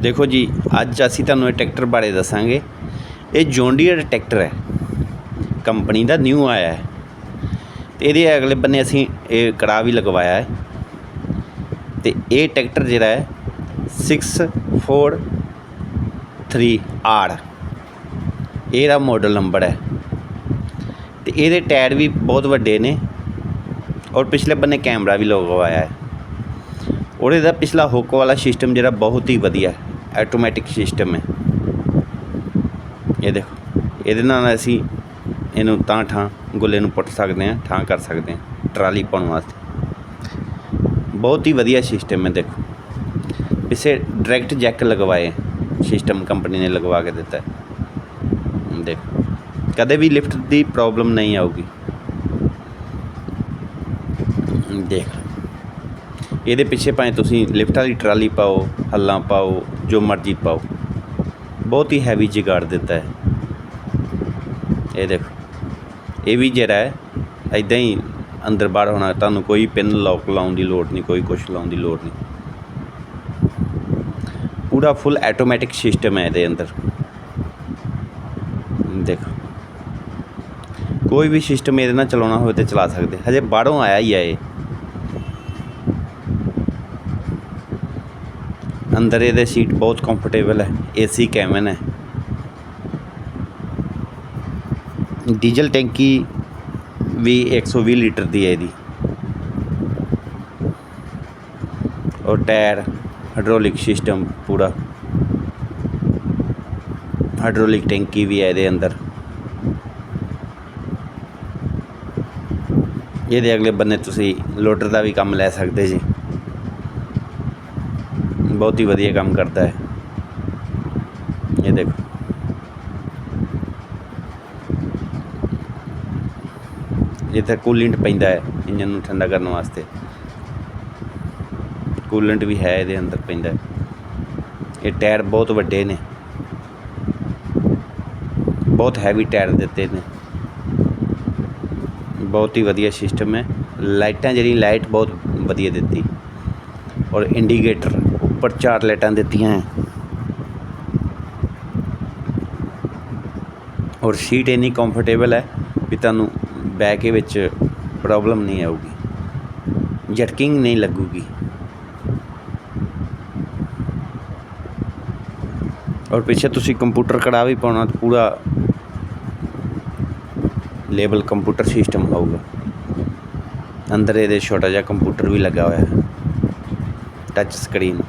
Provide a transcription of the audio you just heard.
ਦੇਖੋ ਜੀ, ਅੱਜ ਅਸੀਂ ਤੁਹਾਨੂੰ ਇਹ ਟਰੈਕਟਰ ਬਾਰੇ ਦੱਸਾਂਗੇ। ਇਹ ਜੌਂਡੀਅਰ ਟਰੈਕਟਰ ਹੈ। ਕੰਪਨੀ ਦਾ ਨਿਊ ਆਇਆ ਹੈ। ਤੇ ਇਹਦੇ ਅਗਲੇ ਬੰਨੇ ਅਸੀਂ ਇਹ ਕੜਾ ਵੀ ਲਗਵਾਇਆ ਹੈ। ਤੇ ਇਹ ਟਰੈਕਟਰ ਜਿਹੜਾ ਹੈ 643 ਆਰ ਇਹਦਾ ਮਾਡਲ ਨੰਬਰ ਹੈ। ਤੇ ਇਹਦੇ ਟਾਇਰ ਵੀ ਬਹੁਤ ਵੱਡੇ ਨੇ। ਔਰ ਪਿਛਲੇ ਬੰਨੇ ਕੈਮਰਾ ਵੀ ਲਗਵਾਇਆ ਹੈ। ਔਰ ਇਹਦਾ ਪਿਛਲਾ ਹੁੱਕ ਵਾਲਾ ਸਿਸਟਮ ਜਿਹੜਾ ਬਹੁਤ ਹੀ ਵਧੀਆ ਹੈ। ਆਟੋਮੈਟਿਕ ਸਿਸਟਮ ਹੈ। ਇਹ ਦੇਖੋ, ਇਹਦੇ ਨਾਲ ਅਸੀਂ ਇਹਨੂੰ ਤਾਂ ਠਾਂ ਗੁੱਲੇ ਨੂੰ ਪੁੱਟ ਸਕਦੇ ਹਾਂ, ਠਾਂ ਕਰ ਸਕਦੇ ਹਾਂ, ਟਰਾਲੀ ਪਾਉਣ ਵਾਸਤੇ। ਬਹੁਤ ਹੀ ਵਧੀਆ ਸਿਸਟਮ ਹੈ, ਦੇਖੋ। ਪਿੱਛੇ ਡਾਇਰੈਕਟ ਜੈਕ ਲਗਵਾਏ ਸਿਸਟਮ ਕੰਪਨੀ ਨੇ ਲਗਵਾ ਕੇ ਦਿੱਤਾ ਦੇਖੋ, ਕਦੇ ਵੀ ਲਿਫਟ ਦੀ ਪ੍ਰੋਬਲਮ ਨਹੀਂ ਆਊਗੀ। ਦੇਖ ਇਹਦੇ ਪਿੱਛੇ ਭਾਵੇਂ ਤੁਸੀਂ ਲਿਫਟ ਵਾਲੀ ਟਰਾਲੀ ਪਾਓ, ਹੱਲਾਂ ਪਾਓ, ਜੋ ਮਰਜ਼ੀ ਪਾਓ, ਬਹੁਤ ਹੀ ਹੈਵੀ ਜਿਗਾੜ ਦਿੱਤਾ ਹੈ। ਇਹ ਦੇਖੋ, ਇਹ ਵੀ ਜਿਹੜਾ ਹੈ ਐਦਾਂ ਹੀ ਅੰਦਰ ਬਾਹਰ ਹੋਣਾ, ਤੁਹਾਨੂੰ ਕੋਈ ਪਿੰਨ ਲੌਕ ਲਾਉਣ ਦੀ ਲੋੜ ਨਹੀਂ, ਕੋਈ ਕੁਛ ਲਾਉਣ ਦੀ ਲੋੜ ਨਹੀਂ। ਪੂਰਾ ਫੁੱਲ ਆਟੋਮੈਟਿਕ ਸਿਸਟਮ ਹੈ ਇਹਦੇ ਅੰਦਰ। ਦੇਖੋ, ਕੋਈ ਵੀ ਸਿਸਟਮ ਇਹਦੇ ਨਾਲ ਚਲਾਉਣਾ ਹੋਵੇ ਤੇ ਚਲਾ ਸਕਦੇ, ਹਜੇ ਬਾਹਰੋਂ ਆਇਆ ਹੀ ਹੈ ਇਹ। ਅੰਦਰ ਇਹਦੇ ਸੀਟ ਬਹੁਤ ਕੰਫਰਟੇਬਲ ਹੈ ਏਸੀ ਕੈਬਨ ਹੈ। ਡੀਜ਼ਲ ਟੈਂਕੀ ਵੀ 120 ਲੀਟਰ ਦੀ ਹੈ ਇਹਦੀ। ਔਰ ਟਾਇਰ ਹਾਈਡ੍ਰੋਲਿਕ ਸਿਸਟਮ ਪੂਰਾ। ਹਾਈਡ੍ਰੋਲਿਕ ਟੈਂਕੀ ਵੀ ਹੈ ਇਹਦੇ ਅੰਦਰ। ਇਹਦੇ ਅਗਲੇ ਬੰਨੇ ਤੁਸੀਂ ਲੋਡਰ ਦਾ ਵੀ ਕੰਮ ਲੈ ਸਕਦੇ ਜੀ। ਬਹੁਤ ਹੀ ਵਧੀਆ ਕੰਮ ਕਰਦਾ ਹੈ। ਇਹ ਦੇਖੋ। ਇੱਥੇ ਕੂਲਿੰਟ ਪੈਂਦਾ ਹੈ ਇੰਜਨ ਨੂੰ ਠੰਡਾ ਕਰਨ ਵਾਸਤੇ। ਕੂਲੈਂਟ ਵੀ ਹੈ, ਇਹਦੇ ਅੰਦਰ ਪੈਂਦਾ ਇਹ ਟਾਇਰ ਬਹੁਤ ਵੱਡੇ ਨੇ। ਬਹੁਤ ਹੈਵੀ ਟਾਇਰ ਦਿੱਤੇ ਨੇ। ਬਹੁਤ ਹੀ ਵਧੀਆ ਸਿਸਟਮ ਹੈ। ਲਾਈਟਾਂ ਜਿਹੜੀ ਲਾਈਟ ਬਹੁਤ ਵਧੀਆ ਦਿੱਤੀ। ਔਰ ਇੰਡੀਕੇਟਰ ਉੱਪਰ ਚਾਰ ਲਾਈਟਾਂ ਦਿੱਤੀਆਂ ਹੈ ਔਰ ਸੀਟ ਇੰਨੀ ਕੰਫਰਟੇਬਲ ਹੈ ਵੀ ਤੁਹਾਨੂੰ ਬਹਿ ਕੇ ਵਿੱਚ ਪ੍ਰੋਬਲਮ ਨਹੀਂ ਆਊਗੀ। ਜਟਕਿੰਗ ਨਹੀਂ ਲੱਗੂਗੀ। ਔਰ ਪਿੱਛੇ ਤੁਸੀਂ ਕੰਪਿਊਟਰ ਕੜਾ ਵੀ ਪਾਉਣਾ ਤਾਂ ਪੂਰਾ ਲੇਬਲ ਕੰਪਿਊਟਰ ਸਿਸਟਮ ਹੋਊਗਾ। ਅੰਦਰ ਇਹਦੇ ਛੋਟਾ ਜਿਹਾ ਕੰਪਿਊਟਰ ਵੀ ਲੱਗਾ ਹੋਇਆ ਹੈ। Touch screen